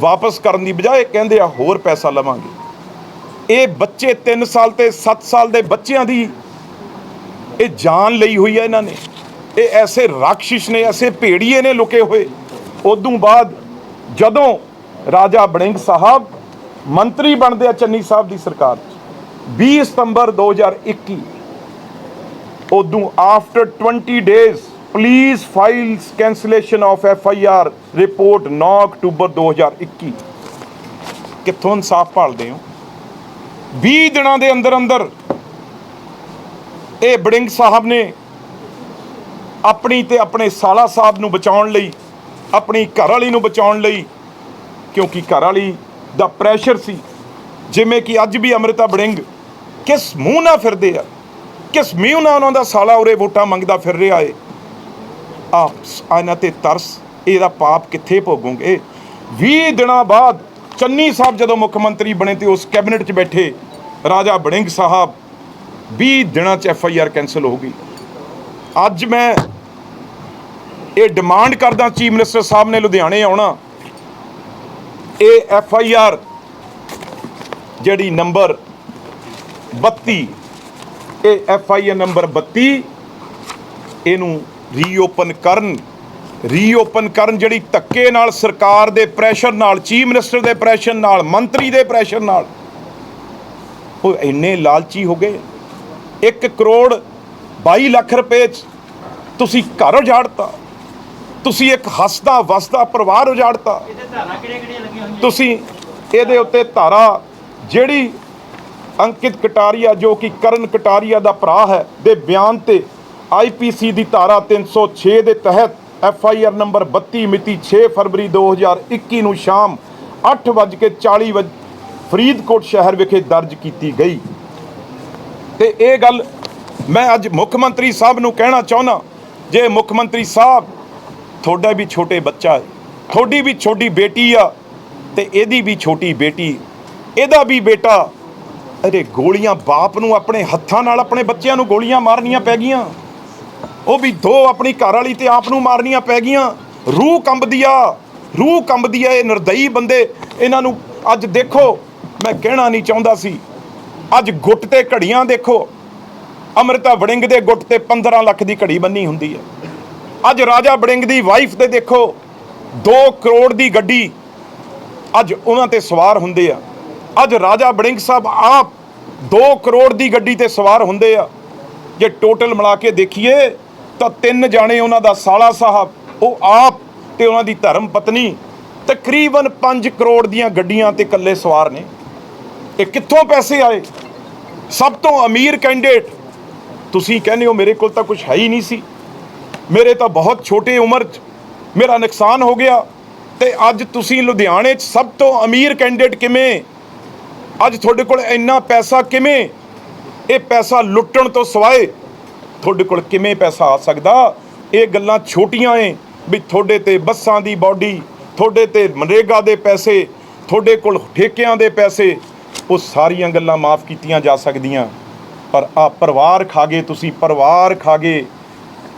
ਵਾਪਸ ਕਰਨ ਦੀ ਬਜਾਏ ਕਹਿੰਦੇ ਆ, ਹੋਰ ਪੈਸਾ ਲਵਾਂਗੇ। ਇਹ ਬੱਚੇ 3 ਸਾਲ ਤੇ 7 ਸਾਲ ਦੇ ਬੱਚਿਆਂ ਦੀ ਇਹ ਜਾਨ ਲਈ ਹੋਈ ਹੈ ਇਹਨਾਂ ਨੇ। ਇਹ ਐਸੇ ਰਾਖਸ਼ਿਸ਼ ਨੇ, ਐਸੇ ਭੇੜੀਏ ਨੇ ਲੁਕੇ ਹੋਏ। ਉਦੋਂ ਬਾਅਦ ਜਦੋਂ ਰਾਜਾ ਬੜਿੰਗ ਸਾਹਿਬ ਮੰਤਰੀ ਬਣਦੇ ਆ ਚੰਨੀ ਸਾਹਿਬ ਦੀ ਸਰਕਾਰ 20 ਸਤੰਬਰ 2021 ਉਦੋਂ after 20 days please files cancellation of F I R report 9 ਅਕਤੂਬਰ 2021 ਕਿੱਥੋਂ ਇਨਸਾਫ ਭਾਲਦੇ ਹੋ? 20 ਦਿਨਾਂ ਦੇ ਅੰਦਰ ਅੰਦਰ ਇਹ ਬੜਿੰਗ ਸਾਹਿਬ ਨੇ ਆਪਣੀ ਤੇ ਆਪਣੇ ਸਾਲਾ ਸਾਹਿਬ ਨੂੰ ਬਚਾਉਣ ਲਈ, ਆਪਣੀ ਘਰ ਵਾਲੀ ਨੂੰ ਬਚਾਉਣ ਲਈ, ਕਿਉਂਕਿ ਘਰ ਵਾਲੀ ਦਾ ਪ੍ਰੈਸ਼ਰ ਸੀ। ਜਿਵੇਂ ਕਿ ਅੱਜ ਵੀ ਅਮ੍ਰਿਤਾ ਬੜਿੰਗ ਕਿਸ ਮੂੰਹ ਨਾਲ ਫਿਰਦੇ ਆ? ਕਿਸ ਮੀਂਹ ਨਾਲ ਉਹਨਾਂ ਦਾ ਸਾਲਾ ਉਰੇ ਵੋਟਾਂ ਮੰਗਦਾ ਫਿਰ ਰਿਹਾ ਏ? ਆ ਇਹਨਾਂ ਤੇ ਤਰਸ, ਇਹਦਾ ਪਾਪ ਕਿੱਥੇ ਭੋਗੋਗੇ? 20 ਦਿਨਾਂ ਬਾਅਦ ਚੰਨੀ ਸਾਹਿਬ ਜਦੋਂ ਮੁੱਖ ਮੰਤਰੀ ਬਣੇ ਤੇ ਉਸ ਕੈਬਨਿਟ 'ਚ ਬੈਠੇ, ਰਾਜਾ ਬੜਿੰਗ ਸਾਹਿਬ 20 ਦਿਨਾਂ 'ਚ ਐਫ ਆਈ ਆਰ ਕੈਨਸਲ ਹੋ ਗਈ। ਅੱਜ ਮੈਂ ਇਹ ਡਿਮਾਂਡ ਕਰਦਾ ਚੀਫ ਮਿਨਿਸਟਰ ਸਾਹਿਬ ਨੇ ਲੁਧਿਆਣੇ ਆਉਣਾ। ਇਹ ਐਫ ਆਈ ਆਰ ਜਿਹੜੀ ਨੰਬਰ 32 ਇਹ ਐਫ ਆਈ ਆਰ ਨੰਬਰ 32 ਇਹਨੂੰ ਰੀਓਪਨ ਕਰਨ। ਰੀਓਪਨ ਕਰਨ ਜਿਹੜੀ ਧੱਕੇ ਨਾਲ ਸਰਕਾਰ ਦੇ ਪ੍ਰੈਸ਼ਰ ਨਾਲ ਚੀਫ ਮਿਨਿਸਟਰ ਦੇ ਪ੍ਰੈਸ਼ਰ ਨਾਲ ਮੰਤਰੀ ਦੇ ਪ੍ਰੈਸ਼ਰ ਨਾਲ। ਉਹ ਇੰਨੇ ਲਾਲਚੀ ਹੋ ਗਏ। 1 ਕਰੋੜ 22 ਲੱਖ ਰੁਪਏ ਚ ਤੁਸੀਂ ਘਰ ਉਜਾੜਤਾ। ਤੁਸੀਂ ਇੱਕ ਹੱਸਦਾ ਵਸਦਾ ਪਰਿਵਾਰ ਉਜਾੜਤਾ। ਤੁਸੀਂ ਇਹਦੇ ਉੱਤੇ ਧਾਰਾ ਜਿਹੜੀ ਅੰਕਿਤ ਕਟਾਰੀਆ, ਜੋ ਕਿ ਕਰਨ ਕਟਾਰੀਆ ਦਾ ਭਰਾ ਹੈ, ਦੇ ਬਿਆਨ ਤੇ ਆਈਪੀਸੀ ਦੀ ਧਾਰਾ 306 ਦੇ ਤਹਿਤ ਐਫ ਆਈ ਆਰ ਨੰਬਰ 32 ਮਿਤੀ 6 ਫਰਵਰੀ 2021 ਨੂੰ ਸ਼ਾਮ 8:40 ਵਜੇ ਫਰੀਦਕੋਟ ਸ਼ਹਿਰ ਵਿਖੇ ਦਰਜ ਕੀਤੀ ਗਈ। ਤੇ ਇਹ ਗੱਲ ਮੈਂ ਅੱਜ ਮੁੱਖ ਮੰਤਰੀ ਸਾਹਿਬ ਨੂੰ ਕਹਿਣਾ ਚਾਹੁੰਦਾ, ਜੇ ਮੁੱਖ ਮੰਤਰੀ ਸਾਹਿਬ ਤੁਹਾਡਾ ਵੀ ਛੋਟੇ ਬੱਚਾ ਹੈ, ਤੁਹਾਡੀ ਵੀ ਛੋਟੀ ਬੇਟੀ ਆ, ਤੇ ਇਹਦੀ ਵੀ ਛੋਟੀ ਬੇਟੀ, ਇਹਦਾ ਵੀ ਬੇਟਾ ਅਰੇ ਗੋਲੀਆਂ ਬਾਪ ਨੂੰ ਆਪਣੇ ਹੱਥਾਂ ਨਾਲ ਆਪਣੇ ਬੱਚਿਆਂ ਨੂੰ ਗੋਲੀਆਂ ਮਾਰਨੀਆਂ ਪੈ ਗਈਆਂ। ਉਹ ਵੀ ਦੋ ਆਪਣੀ ਘਰ ਵਾਲੀ ਤੇ ਆਪ ਨੂੰ ਮਾਰਨੀਆਂ ਪੈ ਗਈਆਂ। ਰੂਹ ਕੰਬਦੀ ਆ, ਰੂਹ ਕੰਬਦੀ ਆ ਇਹ ਨਿਰਦਈ ਬੰਦੇ। ਇਹਨਾਂ ਨੂੰ ਅੱਜ ਦੇਖੋ, ਮੈਂ ਕਹਿਣਾ ਨਹੀਂ ਚਾਹੁੰਦਾ ਸੀ। ਅੱਜ ਗੁੱਟ ਤੇ ਘੜੀਆਂ ਦੇਖੋ। ਅਮ੍ਰਿਤਾ ਵੜਿੰਗ ਦੇ ਗੁੱਟ ਤੇ 15 ਲੱਖ ਦੀ ਘੜੀ ਬੰਨੀ ਹੁੰਦੀ ਹੈ। ਅੱਜ ਰਾਜਾ ਵੜਿੰਗ ਦੀ ਵਾਈਫ ਤੇ ਦੇਖੋ 2 ਕਰੋੜ ਦੀ ਗੱਡੀ ਅੱਜ ਉਹਨਾਂ ਤੇ ਸਵਾਰ ਹੁੰਦੇ ਆ। ਅੱਜ ਰਾਜਾ ਬੜਿੰਗ ਸਾਹਿਬ ਆਪ 2 ਕਰੋੜ ਦੀ ਗੱਡੀ ਤੇ ਸਵਾਰ ਹੁੰਦੇ ਆ। ਜੇ ਟੋਟਲ ਮਿਲਾ ਕੇ ਦੇਖੀਏ, ਤਾਂ ਤਿੰਨ ਜਾਣੇ ਉਹਨਾਂ ਦਾ ਸਾਲਾ ਸਾਹਿਬ, ਉਹ ਆਪ ਤੇ ਉਹਨਾਂ ਦੀ ਧਰਮ ਪਤਨੀ ਤਕਰੀਬਨ 5 ਕਰੋੜ ਦੀਆਂ ਗੱਡੀਆਂ ਤੇ ਇਕੱਲੇ ਸਵਾਰ ਨੇ। ਇਹ ਕਿੱਥੋਂ ਪੈਸੇ ਆਏ? ਸਭ ਤੋਂ ਅਮੀਰ ਕੈਂਡੀਡੇਟ, ਤੁਸੀਂ ਕਹਿੰਦੇ ਹੋ ਮੇਰੇ ਕੋਲ ਤਾਂ ਕੁਝ ਹੈ ਹੀ ਨਹੀਂ ਸੀ। ਮੇਰੇ ਤਾਂ ਬਹੁਤ ਛੋਟੇ ਉਮਰ 'ਚ ਮੇਰਾ ਨੁਕਸਾਨ ਹੋ ਗਿਆ ਤੇ ਅੱਜ ਤੁਸੀਂ ਲੁਧਿਆਣੇ 'ਚ ਸਭ ਤੋਂ ਅਮੀਰ ਕੈਂਡੀਡੇਟ ਕਿਵੇਂ ਅੱਜ ਤੁਹਾਡੇ ਕੋਲ ਇੰਨਾ ਪੈਸਾ ਕਿਵੇਂ? ਇਹ ਪੈਸਾ ਲੁੱਟਣ ਤੋਂ ਸਵਾਏ ਤੁਹਾਡੇ ਕੋਲ ਕਿਵੇਂ ਪੈਸਾ ਆ ਸਕਦਾ? ਇਹ ਗੱਲਾਂ ਛੋਟੀਆਂ ਏ ਵੀ ਤੁਹਾਡੇ ਤੇ ਬੱਸਾਂ ਦੀ ਬਾਡੀ, ਤੁਹਾਡੇ ਤੇ ਮਨਰੇਗਾ ਦੇ ਪੈਸੇ, ਤੁਹਾਡੇ ਕੋਲ ਠੇਕਿਆਂ ਦੇ ਪੈਸੇ, ਉਹ ਸਾਰੀਆਂ ਗੱਲਾਂ ਮਾਫ ਕੀਤੀਆਂ ਜਾ ਸਕਦੀਆਂ। ਪਰ ਆ ਪਰਿਵਾਰ ਖਾਗੇ ਤੁਸੀਂ, ਪਰਿਵਾਰ ਖਾਗੇ ਗਏ।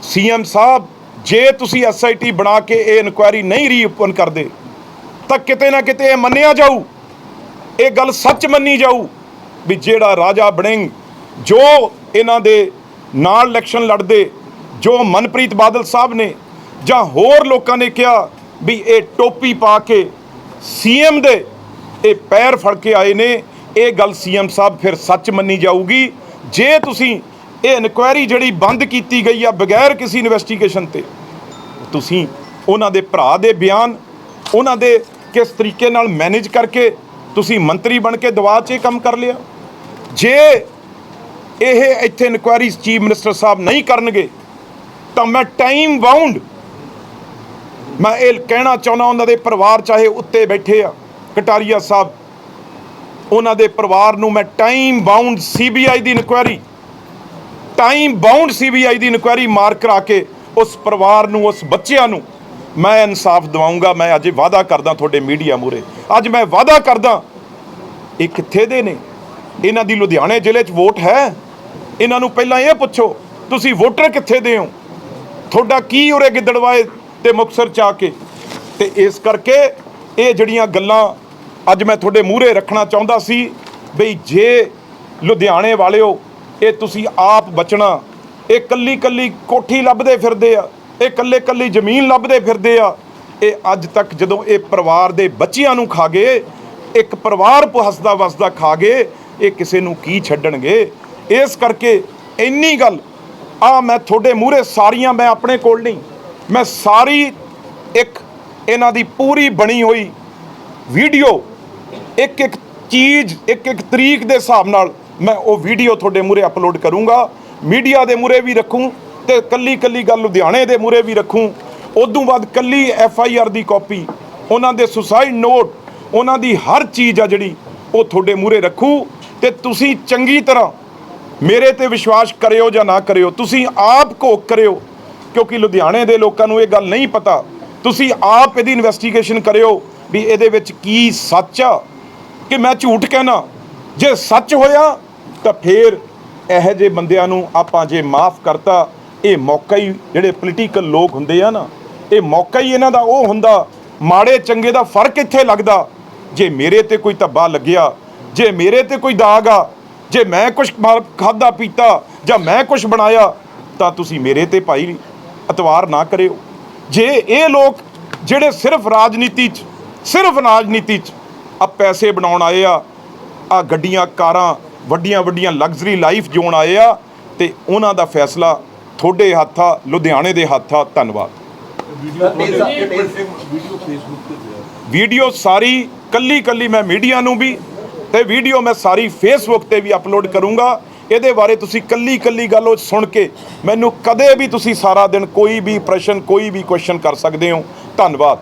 ਸੀਐਮ ਸਾਹਿਬ, ਜੇ ਤੁਸੀਂ ਐਸਆਈਟੀ ਬਣਾ ਕੇ ਇਹ ਇਨਕੁਆਇਰੀ ਨਹੀਂ ਰੀਓਪਨ ਕਰਦੇ, ਤਾਂ ਕਿਤੇ ਨਾ ਕਿਤੇ ਇਹ ਮੰਨਿਆ ਜਾਊ। ਇਹ ਗੱਲ ਸੱਚ ਮੰਨੀ ਜਾਊ ਵੀ ਜਿਹੜਾ ਰਾਜਾ ਬਣਿੰਗ ਜੋ ਇਹਨਾਂ ਦੇ ਨਾਲ ਇਲੈਕਸ਼ਨ ਲੜਦੇ, ਜੋ ਮਨਪ੍ਰੀਤ ਬਾਦਲ ਸਾਹਿਬ ਨੇ ਜਾਂ ਹੋਰ ਲੋਕਾਂ ਨੇ ਕਿਹਾ ਵੀ ਇਹ ਟੋਪੀ ਪਾ ਕੇ ਸੀਐਮ ਦੇ ਇਹ ਪੈਰ ਫੜ ਕੇ ਆਏ ਨੇ, ਇਹ ਗੱਲ ਸੀਐਮ ਸਾਹਿਬ ਫਿਰ ਸੱਚ ਮੰਨੀ ਜਾਊਗੀ। ਜੇ ਤੁਸੀਂ ਇਹ ਇਨਕੁਆਇਰੀ ਜਿਹੜੀ ਬੰਦ ਕੀਤੀ ਗਈ ਆ ਬਗੈਰ ਕਿਸੇ ਇਨਵੈਸਟੀਗੇਸ਼ਨ ਤੇ, ਤੁਸੀਂ ਉਹਨਾਂ ਦੇ ਭਰਾ ਦੇ ਬਿਆਨ, ਉਹਨਾਂ ਦੇ ਕਿਸ ਤਰੀਕੇ ਨਾਲ ਮੈਨੇਜ ਕਰਕੇ ਤੁਸੀਂ ਮੰਤਰੀ ਬਣ ਕੇ ਦਵਾ 'ਚ ਇਹ ਕੰਮ ਕਰ ਲਿਆ। ਜੇ ਇਹ ਇੱਥੇ ਇਨਕੁਆਇਰੀ ਚੀਫ ਮਿਨਿਸਟਰ ਸਾਹਿਬ ਨਹੀਂ ਕਰਨਗੇ, ਤਾਂ ਮੈਂ ਟਾਈਮ ਬਾਉਂਡ ਮੈਂ ਇਹ ਕਹਿਣਾ ਚਾਹੁੰਦਾ ਉਹਨਾਂ ਦੇ ਪਰਿਵਾਰ ਚਾਹੇ ਉੱਤੇ ਬੈਠੇ ਆ, ਕਟਾਰੀਆ ਸਾਹਿਬ, ਉਹਨਾਂ ਦੇ ਪਰਿਵਾਰ ਨੂੰ ਮੈਂ ਟਾਈਮ ਬਾਉਂਡ ਸੀਬੀਆਈ ਦੀ ਇਨਕੁਆਇਰੀ ਟਾਈਮ ਬਾਉਂਡ ਸੀਬੀਆਈ ਦੀ ਇਨਕੁਆਇਰੀ ਮਾਰ ਕਰਾ ਕੇ ਉਸ ਪਰਿਵਾਰ ਨੂੰ, ਉਸ ਬੱਚਿਆਂ ਨੂੰ ਮੈਂ ਇਨਸਾਫ ਦਿਵਾਉਂਗਾ, ਮੈਂ ਅੱਜ ਵਾਅਦਾ ਕਰਦਾ ਤੁਹਾਡੇ ਮੀਡੀਆ ਮੂਰੇ ਅੱਜ ਮੈਂ ਵਾਅਦਾ ਕਰਦਾ, ਇਹ ਕਿੱਥੇ ਦੇ ਨੇ? ਇਹਨਾਂ ਦੀ ਲੁਧਿਆਣੇ ਜ਼ਿਲ੍ਹੇ 'ਚ ਵੋਟ ਹੈ? ਇਹਨਾਂ ਨੂੰ ਪਹਿਲਾਂ ਇਹ ਪੁੱਛੋ, ਤੁਸੀਂ ਵੋਟਰ ਕਿੱਥੇ ਦੇ ਹੋ? ਤੁਹਾਡਾ ਕੀ ਉਰੇ ਗਿੱਦੜਵਾਏ ਤੇ ਮੁਕਤਸਰ ਚ ਆ ਕੇ? ਤੇ ਇਸ ਕਰਕੇ ਇਹ ਜਿਹੜੀਆਂ ਗੱਲਾਂ ਅੱਜ ਮੈਂ ਤੁਹਾਡੇ ਮੂਹਰੇ ਰੱਖਣਾ ਚਾਹੁੰਦਾ ਸੀ, ਬਈ ਜੇ ਲੁਧਿਆਣੇ ਵਾਲਿਓ, ਇਹ ਤੁਸੀਂ ਆਪ ਬਚਣਾ, ਇਹ ਕੱਲੀ ਕੱਲੀ ਕੋਠੀ ਲੱਭਦੇ ਫਿਰਦੇ ਆ। ਇਹ ਕੱਲੇ ਕੱਲੀ ਜ਼ਮੀਨ ਲੱਭਦੇ ਫਿਰਦੇ ਆ। ਇਹ ਅੱਜ ਤੱਕ ਜਦੋਂ ਇਹ ਪਰਿਵਾਰ ਦੇ ਬੱਚਿਆਂ ਨੂੰ ਖਾ ਗਏ, ਇੱਕ ਪਰਿਵਾਰ ਹੱਸਦਾ ਵਸਦਾ ਖਾ ਗਏ, ਇਹ ਕਿਸੇ ਨੂੰ ਕੀ ਛੱਡਣਗੇ? ਇਸ ਕਰਕੇ ਇੰਨੀ ਗੱਲ, ਆ ਮੈਂ ਤੁਹਾਡੇ ਮੂਹਰੇ ਸਾਰੀਆਂ ਮੈਂ ਆਪਣੇ ਕੋਲ ਨਹੀਂ, ਮੈਂ ਸਾਰੀ ਇੱਕ ਇਹਨਾਂ ਦੀ ਪੂਰੀ ਬਣੀ ਹੋਈ ਵੀਡੀਓ, ਇੱਕ ਇੱਕ ਚੀਜ਼, ਇੱਕ ਇੱਕ ਤਰੀਕ ਦੇ ਹਿਸਾਬ ਨਾਲ ਮੈਂ ਉਹ ਵੀਡੀਓ ਤੁਹਾਡੇ ਮੂਹਰੇ ਅਪਲੋਡ ਕਰੂੰਗਾ, ਮੀਡੀਆ ਦੇ ਮੂਹਰੇ ਵੀ ਰੱਖੂੰ ਤੇ ਕੱਲੀ ਕੱਲੀ ਗੱਲ ਲੁਧਿਆਣੇ ਦੇ ਮੂਹਰੇ ਵੀ ਰੱਖੂੰ। ਉਦੋਂ ਬਾਅਦ ਕੱਲੀ ਐਫ ਆਈ ਆਰ ਦੀ ਕਾਪੀ, ਉਹਨਾਂ ਦੇ ਸੁਸਾਈਡ ਨੋਟ, ਉਹਨਾਂ ਦੀ ਹਰ ਚੀਜ਼ ਆ ਜਿਹੜੀ, ਉਹ ਤੁਹਾਡੇ ਮੂਹਰੇ ਰੱਖੂ ਤੇ ਤੁਸੀਂ ਚੰਗੀ ਤਰ੍ਹਾਂ ਮੇਰੇ ਤੇ ਵਿਸ਼ਵਾਸ ਕਰਿਓ ਜਾਂ ਨਾ ਕਰਿਓ, ਤੁਸੀਂ ਆਪ ਘੋਖ ਕਰਿਓ, ਕਿਉਂਕਿ ਲੁਧਿਆਣੇ ਦੇ ਲੋਕਾਂ ਨੂੰ ਇਹ ਗੱਲ ਨਹੀਂ ਪਤਾ। ਤੁਸੀਂ ਆਪ ਇਹਦੀ ਇਨਵੈਸਟੀਗੇਸ਼ਨ ਕਰਿਓ ਵੀ ਇਹਦੇ ਵਿੱਚ ਕੀ ਸੱਚ ਆ। ਕਿ ਮੈਂ ਝੂਠ ਕਹਿਣਾ, ਜੇ ਸੱਚ ਹੋਇਆ ਤਾਂ ਫੇਰ ਇਹੋ ਜਿਹੇ ਬੰਦਿਆਂ ਨੂੰ ਆਪਾਂ ਜੇ ਮਾਫ ਕਰਤਾ ਇਹ ਮੌਕਾ ਹੀ ਜਿਹੜੇ ਪੋਲੀਟੀਕਲ ਲੋਕ ਹੁੰਦੇ ਆ ਨਾ, ਇਹ ਮੌਕਾ ਹੀ ਇਹਨਾਂ ਦਾ ਉਹ ਹੁੰਦਾ, ਮਾੜੇ ਚੰਗੇ ਦਾ ਫ਼ਰਕ ਇੱਥੇ ਲੱਗਦਾ। ਜੇ ਮੇਰੇ ਤੇ ਕੋਈ ਧੱਬਾ ਲੱਗਿਆ, ਜੇ ਮੇਰੇ ਤੇ ਕੋਈ ਦਾਗ ਆ, ਜੇ ਮੈਂ ਕੁਝ ਖਾਦਾ ਪੀਤਾ ਜਾਂ ਮੈਂ ਕੁਝ ਬਣਾਇਆ, ਤਾਂ ਤੁਸੀਂ ਮੇਰੇ ਤੇ ਭਾਈ ਇਤਵਾਰ ਨਾ ਕਰਿਓ। ਜੇ ਇਹ ਲੋਕ ਜਿਹੜੇ ਸਿਰਫ ਰਾਜਨੀਤੀ 'ਚ, ਸਿਰਫ ਰਾਜਨੀਤੀ 'ਚ ਆ ਪੈਸੇ ਬਣਾਉਣ ਆਏ ਆ ਆ ਗੱਡੀਆਂ, ਕਾਰਾਂ ਵੱਡੀਆਂ ਵੱਡੀਆਂ ਲਗਜ਼ਰੀ ਲਾਈਫ ਜਿਉਣ ਆਏ ਆ, ਤੇ ਉਹਨਾਂ ਦਾ ਫੈਸਲਾ ਤੁਹਾਡੇ ਹੱਥ ਆ ਲੁਧਿਆਣੇ ਦੇ ਹੱਥ ਆ ਧੰਨਵਾਦ। ਵੀਡੀਓ ਸਾਰੀ ਕੱਲੀ ਕੱਲੀ ਮੈਂ ਮੀਡੀਆ ਨੂੰ ਵੀ ਤੇ ਵੀਡੀਓ ਮੈਂ ਸਾਰੀ ਫੇਸਬੁੱਕ ਤੇ ਵੀ ਅਪਲੋਡ ਕਰੂੰਗਾ। ਇਹਦੇ ਬਾਰੇ ਤੁਸੀਂ ਕੱਲੀ ਕੱਲੀ ਗੱਲ ਉਹ ਸੁਣ ਕੇ ਮੈਨੂੰ ਕਦੇ ਵੀ ਤੁਸੀਂ ਸਾਰਾ ਦਿਨ ਕੋਈ ਵੀ ਪ੍ਰਸ਼ਨ, ਕੋਈ ਵੀ ਕੁਐਸਚਨ ਕਰ ਸਕਦੇ ਹੋ। ਧੰਨਵਾਦ।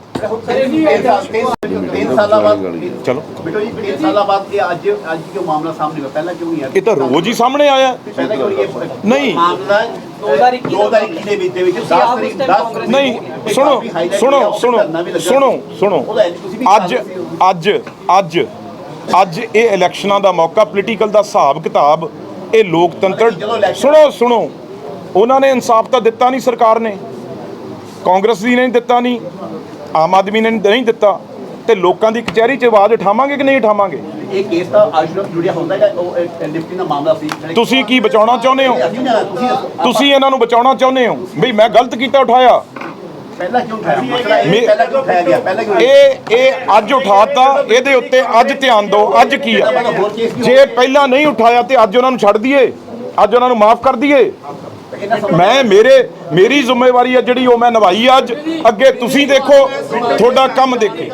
ਚਲੋ। ਬਿਟੋ ਜੀ ਤਿੰਨ ਸਾਲਾਂ ਬਾਅਦ ਇਹ ਅੱਜ ਅੱਜ ਕਿਉਂ ਮਾਮਲਾ ਸਾਹਮਣੇ ਆਇਆ ਪਹਿਲਾਂ ਕਿਉਂ ਨਹੀਂ ਆਇਆ ਇਹ ਤਾਂ ਰੋਜ਼ ਹੀ ਸਾਹਮਣੇ ਆਇਆ। ਨਹੀਂ। ਮਾਮਲਾ 2021 ਦੇ ਵਿੱਚ ਦੇ ਵਿੱਚ 10 ਤਰੀਕ 10 ਨਹੀਂ, ਸੁਣੋ ਸੁਣੋ ਸੁਣੋ ਸੁਣੋ ਸੁਣੋ। ਅੱਜ ਅੱਜ ਅੱਜ ਅੱਜ ਇਹ ਇਲੈਕਸ਼ਨਾਂ ਦਾ ਮੌਕਾ ਪੋਲੀਟੀਕਲ ਦਾ ਹਿਸਾਬ ਕਿਤਾਬ ਇਹ ਲੋਕਤੰਤਰ ਸੁਣੋ ਸੁਣੋ ਉਹਨਾਂ ਨੇ ਇਨਸਾਫ ਤਾਂ ਦਿੱਤਾ ਨਹੀਂ ਸਰਕਾਰ ਨੇ। ਕਾਂਗਰਸ ਦੀ ਨੇ ਦਿੱਤਾ ਨਹੀਂ ਆਮ ਆਦਮੀ ਨੇ ਨਹੀਂ ਦਿੱਤਾ। ਤੇ ਲੋਕਾਂ ਦੀ ਕਚਹਿਰੀ 'ਚ ਆਵਾਜ਼ ਉਠਾਵਾਂਗੇ ਕਿ ਨਹੀਂ ਉਠਾਵਾਂਗੇ? ਇਹ ਕੇਸ ਤਾਂ ਆਸ਼ਰਫ ਜੁੜਿਆ ਹੁੰਦਾ ਹੈ ਉਹ ਡਿਪਟੀ ਦਾ ਮਾਮਲਾ ਸੀ ਤੁਸੀਂ ਕੀ ਬਚਾਉਣਾ ਚਾਹੁੰਦੇ ਹੋ? ਤੁਸੀਂ ਇਹਨਾਂ ਨੂੰ ਬਚਾਉਣਾ ਚਾਹੁੰਦੇ ਹੋ? ਬਈ ਮੈਂ ਗਲਤ ਕੀਤਾ ਉਠਾਇਆ। ਪਹਿਲਾਂ ਕਿਉਂ ਇਹ ਮੇ- ਪਹਿਲਾਂ ਕਿਉਂ ਉਠਾਇਆ ਗਿਆ ਪਹਿਲਾਂ ਕਿਉਂ ਇਹ ਇਹ ਅੱਜ ਉਠਾਤਾ ਇਹਦੇ ਉੱਤੇ ਅੱਜ ਧਿਆਨ ਦਿਓ ਅੱਜ ਕੀ ਆ? ਜੇ ਪਹਿਲਾਂ ਨਹੀਂ ਉਠਾਇਆ ਤੇ ਅੱਜ ਉਹਨਾਂ ਨੂੰ ਛੱਡ ਦਈਏ ਅੱਜ ਉਹਨਾਂ ਨੂੰ ਮਾਫ ਕਰ ਦਈਏ। ਮੈਂ ਮੇਰੇ ਮੇਰੀ ਜ਼ਿੰਮੇਵਾਰੀ ਆ ਜਿਹੜੀ ਉਹ ਮੈਂ ਨਿਭਾਈ ਅੱਜ। ਅੱਗੇ ਤੁਸੀਂ ਦੇਖੋ ਤੁਹਾਡਾ ਕੰਮ ਦੇਖੇ।